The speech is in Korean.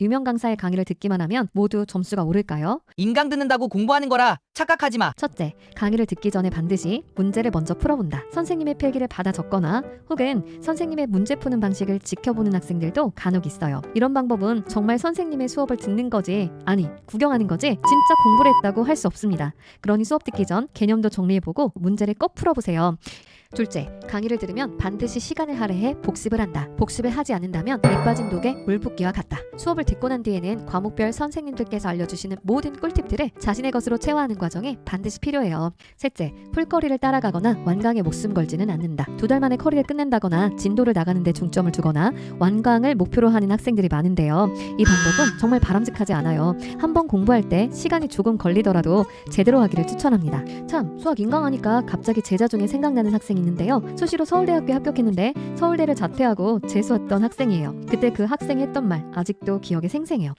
유명 강사의 강의를 듣기만 하면 모두 점수가 오를까요? 인강 듣는다고 공부하는 거라 착각하지 마. 첫째, 강의를 듣기 전에 반드시 문제를 먼저 풀어본다. 선생님의 필기를 받아 적거나 혹은 선생님의 문제 푸는 방식을 지켜보는 학생들도 간혹 있어요. 이런 방법은 정말 선생님의 수업을 듣는 거지, 아니, 구경하는 거지, 진짜 공부를 했다고 할 수 없습니다. 그러니 수업 듣기 전 개념도 정리해보고 문제를 꼭 풀어보세요. 둘째, 강의를 들으면 반드시 시간을 할애해 복습을 한다. 복습을 하지 않는다면 물 빠진 독에 물 붓기와 같다. 수업을 듣고 난 뒤에는 과목별 선생님들께서 알려주시는 모든 꿀팁들을 자신의 것으로 체화하는 과정이 반드시 필요해요. 셋째, 풀거리를 따라가거나 완강에 목숨 걸지는 않는다. 두 달 만에 커리를 끝낸다거나 진도를 나가는데 중점을 두거나 완강을 목표로 하는 학생들이 많은데요. 이 방법은 정말 바람직하지 않아요. 한번 공부할 때 시간이 조금 걸리더라도 제대로 하기를 추천합니다. 참, 수학 인강하니까 갑자기 제자 중에 생각나는 학생이 있는데요. 수시로 서울대학교에 합격했는데 서울대를 자퇴하고 재수했던 학생이에요. 그때 그 학생이 했던 말 아직도 기억에 생생해요.